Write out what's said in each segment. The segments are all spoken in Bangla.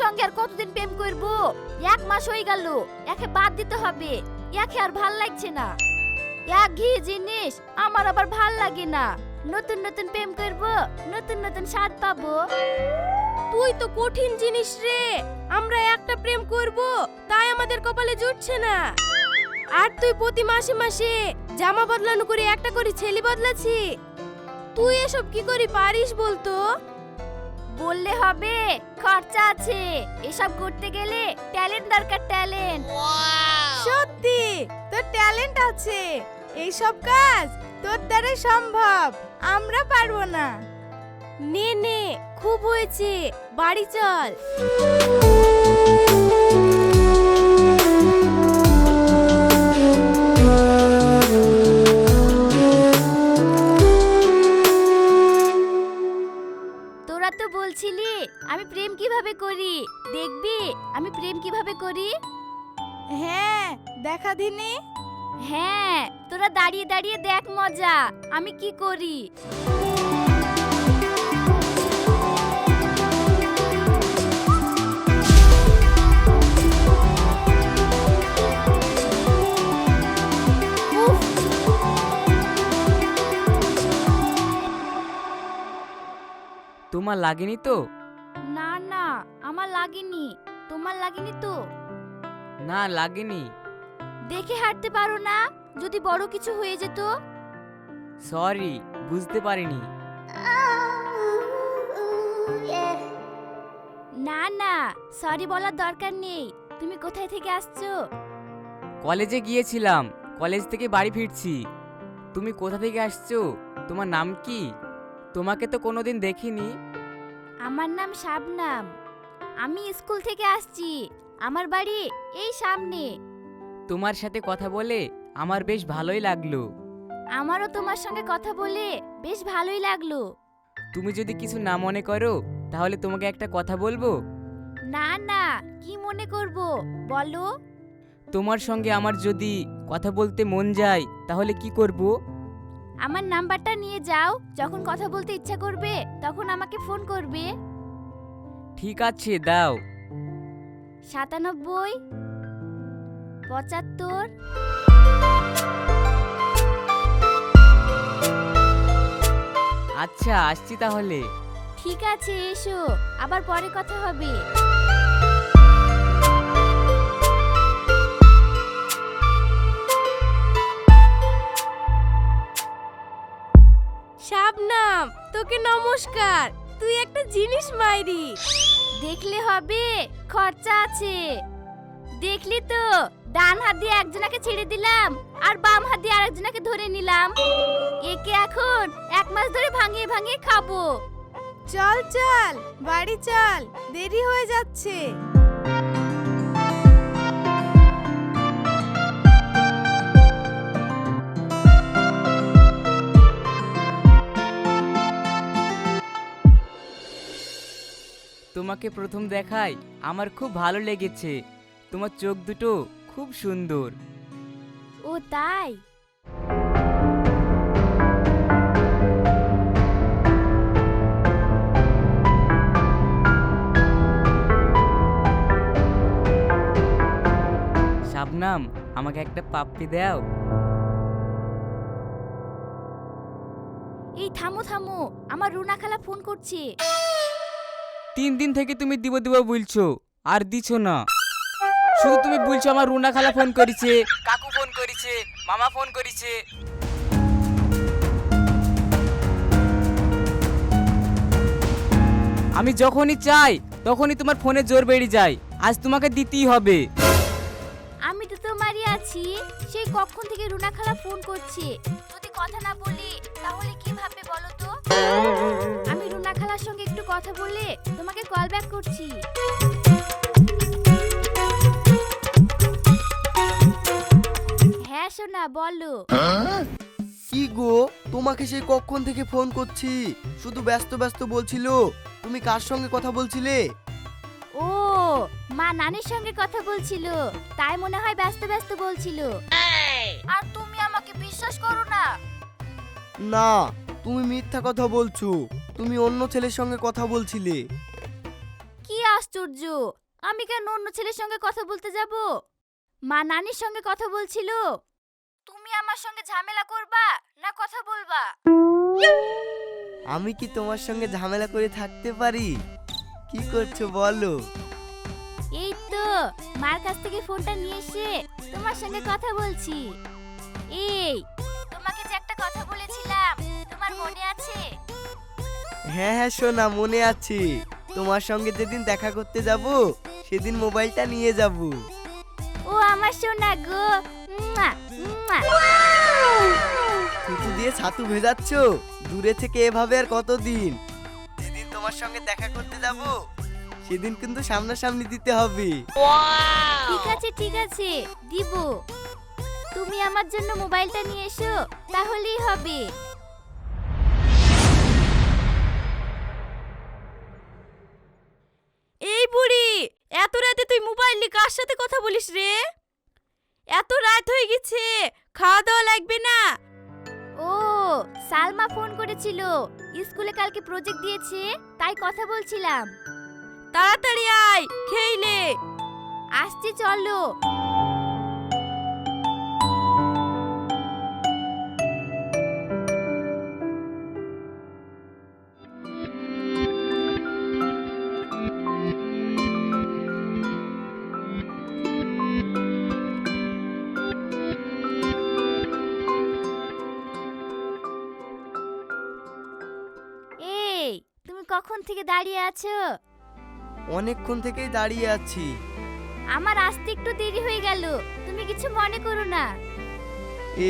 সঙ্গে আর কতদিন প্রেম করব? এক মাস হয়ে গেল, একে বাদ দিতে হবে। একে আর ভালো লাগছে না। এক ঘি জিনিস, আমার আবার ভালো লাগে না। নতুন নতুন প্রেম করব, নতুন নতুন স্বাদ পাবো। তুই তো কঠিন জিনিস রে। আমরা একটা প্রেম করব, তাই আমাদের কপালে জুটছে না। আর তুই প্রতি মাসে মাসে জামা বদলানো করে একটা করে ছেলে বদলাছি তুই এসব কি করি পারিস বলতো? বললে হবে খরচা আছে। এসব করতে গেলে ট্যালেন্ট দরকার ট্যালেন্ট। সত্যি তোর ট্যালেন্ট আছে। এই সব কাজ তোর দ্বারা সম্ভব। আমরা পারব না। নে নে খুব হয়েছে। বাড়ি চল। দেখা দিনে? হ্যাঁ তোরা দাঁড়িয়ে দাঁড়িয়ে দেখ মজা আমি কি করি? তোমার লাগেনি তো? না না আমার লাগেনি। তোমার লাগেনি তো? না লাগেনি। দেখে হাঁটতে পারো না যদি বড় কিছু হয়ে যেত। সরি বুঝতে পারিনি। না না সরি বলার দরকার নেই। তুমি কোথায় থেকে আসছো? কলেজে গিয়েছিলাম কলেজ থেকে বাড়ি ফিরছি। তুমি কোথা থেকে আসছো? তোমার নাম কি? তোমাকে তো কোনোদিন দেখিনি। আমার নাম শাবনাম। আমি স্কুল থেকে আসছি। আমার বাড়ি এই সামনে। তোমার সাথে কথা বলে আমার বেশ ভালোই লাগল। আমারও তোমার সঙ্গে কথা বলে বেশ ভালোই লাগল। তুমি যদি কিছু না মনে করো তাহলে তোমাকে একটা কথা বলব? না না কি মনে করব? বলো। তোমার সঙ্গে আমার যদি কথা বলতে মন যায় তাহলে কি করব? আমার নাম্বারটা নিয়ে যাও যখন কথা বলতে ইচ্ছা করবে তখন আমাকে ফোন করবে। ঠিক আছে দাও। সাতানব্বই পঁচাত্তর। আচ্ছা আসছি তাহলে। ঠিক আছে এসো। আবার পরে কথা হবে। শাবনাম তোকে নমস্কার। তুই একটা জিনিস মাইরি। দেখলে হবে খরচা আছে। দেখলি তো ডান হাত দিয়ে একজনাকে ছেড়ে দিলাম আর বাম হাত দিয়ে আরেকজনাকে ধরে নিলাম। একে এখন এক মাস ধরে ভাঙিয়ে ভাঙিয়ে খাব। চল চল বাড়ি চল দেরি হয়ে যাচ্ছে। তোমাকে প্রথম দেখায় আমার খুব ভালো লেগেছে। তোমার চোখ দুটো খুব সুন্দর। ও তাই? শাবনাম আমাকে একটা পাপ্পি দাও। এই থামো থামো আমার রুনা খালা ফোন করছে। তিন দিন থেকে তুমি দিব দিব বলছো আর দিছো না। শুধু তুমি বলছো আমার রুনা খালা ফোন করেছে। কাকু ফোন করেছে মামা ফোন করেছে। আমি যখনই চাই তখনই তোমার ফোনে জোর বেড়ে যায়। আজ তোমাকে দিতেই হবে। আমি তো তোমারই আছি সেই কখন থেকে রুনা খালা ফোন করছে? যদি কথা না বলি তাহলে কি ভাববে বলো তো? আমি রুনা খালার সঙ্গে একটু কথা বলে তোমাকে কল ব্যাক করছি। সোনা বলো। কি গো? তোমাকে সেই কখন থেকে ফোন করছি? শুধু ব্যস্ত ব্যস্ত বলছিল। তুমি কার সঙ্গে কথা বলছিলে? ও মা নানির সঙ্গে কথা বলছিল। তাই মনে হয় ব্যস্ত ব্যস্ত বলছিল। আর তুমি আমাকে বিশ্বাস করো না। না তুমি মিথ্যা কথা বলছো। তুমি অন্য ছেলের সঙ্গে কথা বলছিলে। কি আশ্চর্য! আমি কেন অন্য ছেলের সঙ্গে কথা বলতে যাব? মা নানির সঙ্গে কথা বলছিল? আমার সঙ্গে ঝামেলা করবা না কথা বলবা? আমি কি তোমার সঙ্গে ঝামেলা করে থাকতে পারি? কি করছ বলো? এই তো মার কাছ থেকে ফোনটা নিয়ে এসে তোমার সঙ্গে কথা বলছি। এই তোমাকে যে একটা কথা বলেছিলাম তোমার মনে আছে? হ্যাঁ হ্যাঁ সোনা মনে আছে। তোমার সঙ্গে যেদিন দেখা করতে যাব সেদিন মোবাইলটা নিয়ে যাব। ও আমার সোনা গো মুয়া। থুতু দিয়ে ছাতু ভেজাচ্ছ? দূরে থেকে এভাবে আর কতদিন? যেদিন তোমার সঙ্গে দেখা করতে যাব। সেদিন কিন্তু সামনাসামনি দিতে হবে। ঠিক আছে ঠিক আছে দিব। তুমি আমার জন্য মোবাইলটা নিয়ে এসো তাহলেই হবে। এই বুড়ি এত রাতে তুই মোবাইল নিয়ে কার সাথে কথা বলিস রে? এত রাত হয়ে গেছে খাওয়া দাওয়া লাগবে না। ও সালমা ফোন করেছিল স্কুলে কালকে প্রজেক্ট দিয়েছে তাই কথা বলছিলাম। তাড়াতাড়ি আয় খেইলে আসছি চলো। তুমি কখন থেকে দাঁড়িয়ে আছো? অনেকক্ষণ থেকেই দাঁড়িয়ে আছি। আমার আসতে একটু দেরি হয়ে গেল। তুমি কিছু মনে করো না।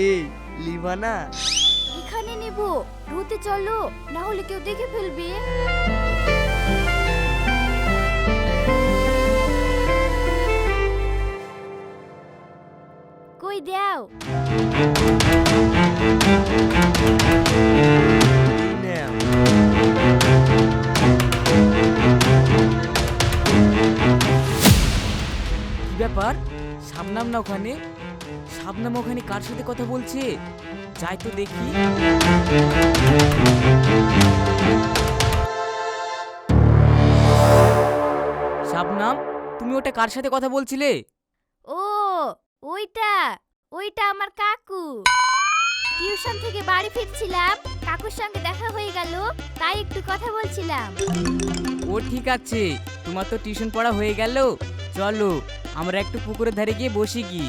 এই লিভানা? এখানে নেব। রুতে চলো না হলে কেউ দেখে ফেলবে। কই দাও? না ওখানে? সামনাম ওখানে কার সাথে কথা বলছে? যাই তো দেখি। শাবনাম তুমি ওটা কার সাথে কথা বলছিলে? ও ওইটা ওইটা আমার কাকু। টিউশন থেকে বাড়ি ফিরছিলাম কাকুর সঙ্গে দেখা হয়ে গেল তাই একটু কথা বলছিলাম। ও ঠিক আছে তোমার তো টিউশন পড়া হয়ে গেল। চলো আমরা একটু পুকুরের ধারে গিয়ে বসি কি?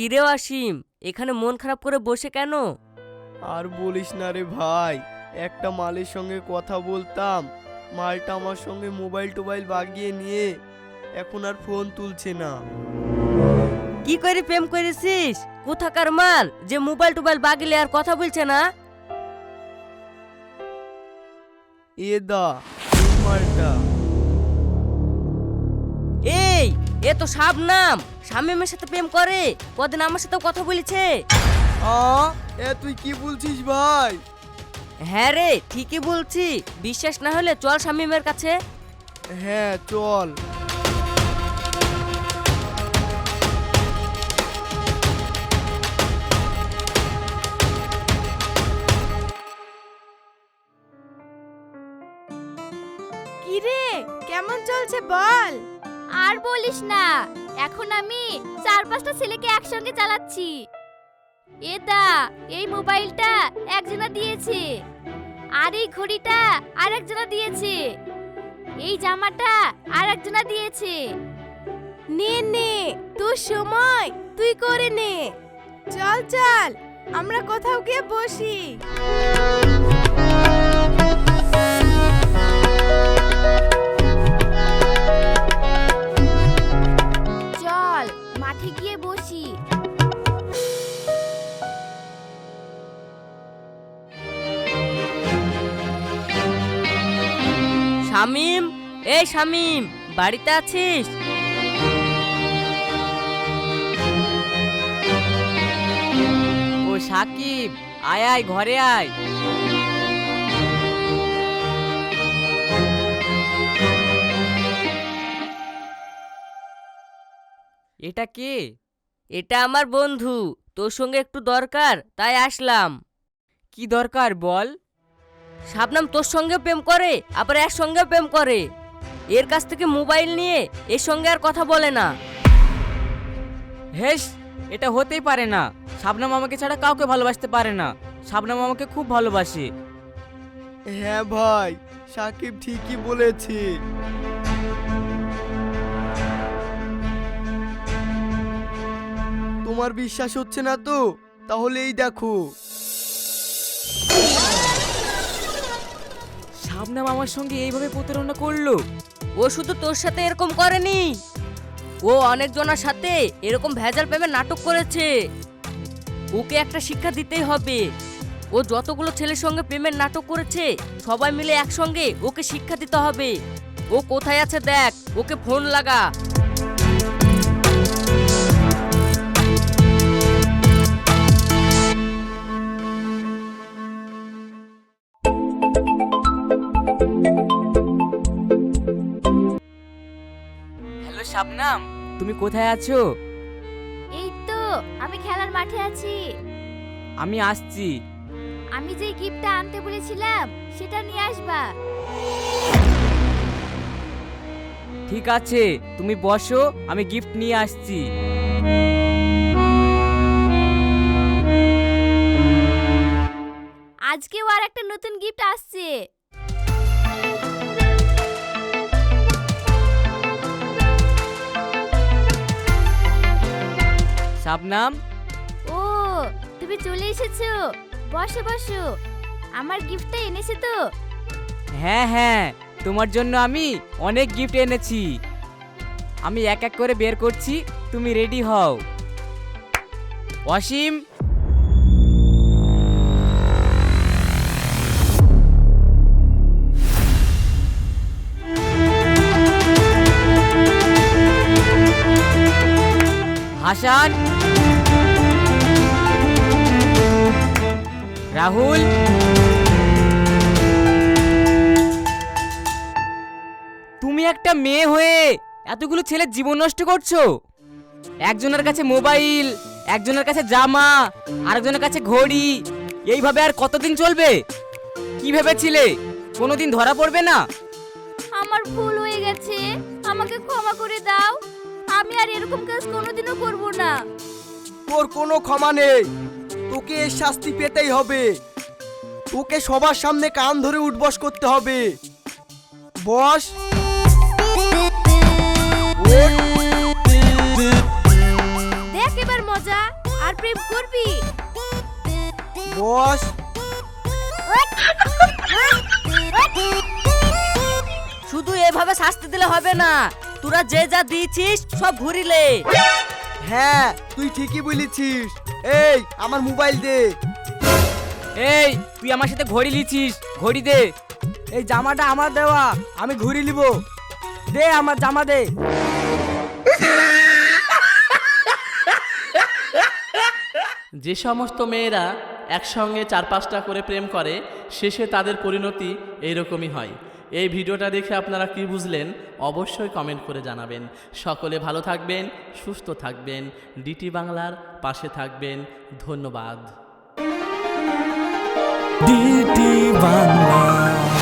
কিরে আসিম? এখানে মন খারাপ করে বসে কেন? আর বলিস না রে ভাই একটা মালের সঙ্গে কথা বলতাম মালটা আমার সঙ্গে মোবাইল টোবাইল বাগিয়ে নিয়ে এখন আর ফোন তুলছে না। কি করে প্রেম করেছিস? কোথাকার মাল? যে মোবাইল টোবাইল বাগিলে আর কথা বলছে না? এ দা এই মালটা। এই! এ তো নাম শামিমের সাথে প্রেম করে কদিন আমার সাথে কথা বলেছে। আ এ তুই কি বলছিস ভাই? হ্যাঁ রে ঠিকই বলছি। বিশ্বাস না হলে চল শামিমের কাছে। হ্যাঁ চল। কি রে কেমন চলছে বল? আর বলিস না, এখন আমি চার পাঁচটা ছেলেকে একসঙ্গে চালাচ্ছি। এদা এই মোবাইলটা একজনা দিয়েছে, আর এই ঘড়িটা আর একজনা দিয়েছে, এই জামাটা আর একজনা দিয়েছে। নে নে, তোর সময়, তুই করে নে। চল চল, আমরা কোথাও গিয়ে বসি। শামিম বাড়িতে আছিস? ও সাকিব আয় আয় ঘরে আয়। এটা কে? এটা আমার বন্ধু তোর সঙ্গে একটু দরকার তাই আসলাম। কি দরকার বল? শাবনাম তোর সঙ্গে প্রেম করে আবার এর সঙ্গে প্রেম করে। এর কাছ থেকে মোবাইল নিয়ে এর সঙ্গে আর কথা বলে না। হেস এটা হতেই পারে না। শাবনাম আমাকে ছাড়া কাউকে ভালোবাসতে পারে না। শাবনাম আমাকে খুব ভালোবাসে। হ্যাঁ ভাই সাকিব ঠিকই বলেছে। তোমার বিশ্বাস হচ্ছে না তো? তাহলে এই দেখো। শাবনাম আমার সঙ্গে এইভাবে প্রতারণা করল? ও শুধু তোর সাথে এরকম করেনি। ও অনেকজনের সাথে এরকম ভেজাল প্রেমে নাটক করেছে। ওকে একটা শিক্ষা দিতেই হবে। ও যতগুলো ছেলের সঙ্গে প্রেমের নাটক করেছে, সবাই মিলে একসঙ্গে ওকে শিক্ষা দিতে হবে। ও কোথায় আছে দেখ, ওকে ফোন লাগা। হ্যালো শাবনাম। তুমি কোথায় আছো? এই তো আমি খেলার মাঠে আছি। আমি আসছি। আমি যে গিফটটা আনতে বলেছিলাম সেটা নিয়ে আসবা। ঠিক আছে তুমি বসো আমি গিফট নিয়ে আসছি। আজকেও আর একটা নতুন গিফট আসছে। শাবনাম ও তুমি চলে এসেছ। বসো বসো। আমার গিফটটা এনেছে তো? হ্যাঁ হ্যাঁ তোমার জন্য আমি অনেক গিফট এনেছি। আমি এক এক করে বের করছি তুমি রেডি হও। অসীম। হাসান। রাহুল। তুমি একটা মেয়ে হয়ে এতগুলো ছেলের জীবন নষ্ট করছ। একজনের কাছে মোবাইল একজনের কাছে জামা আরেকজনের কাছে ঘড়ি এইভাবে আর কতদিন চলবে? কি ভেবেছিলে? কোনোদিন ধরা পড়বে না? আমার ভুল হয়ে গেছে। আমাকে ক্ষমা করে দাও। আমি আর এরকম কাজ কোনোদিনও করব না। তোর কোনো ক্ষমা নেই। তোকে এর শাস্তি পেতেই হবে। তোকে সবার সামনে কান ধরে উঠবস করতে হবে। বস। দেখ এবার মজা আর প্রেম করবি? বস। শুধু এভাবে শাস্তি দিলে হবে না তোরা যে যা দিয়েছিস সব ঘুরিলে হ্যাঁ তুই ঠিকই বলেছিস। এই আমার মোবাইল দে। এই তুই আমার সাথে ঘড়ি লিছিস ঘড়ি দে। এই জামাটা আমার দেওয়া আমি ঘুরি নিব। দে আমার জামা দে। যে সমস্ত মেয়েরা একসঙ্গে চার পাঁচটা করে প্রেম করে শেষে তাদের পরিণতি এইরকমই হয়। এই ভিডিওটা দেখে আপনারা কি বুঝলেন? অবশ্যই কমেন্ট করে জানাবেন। সকলে ভালো থাকবেন, সুস্থ থাকবেন। ডিটি বাংলার পাশে থাকবেন। ধন্যবাদ। ডিটি বাংলা।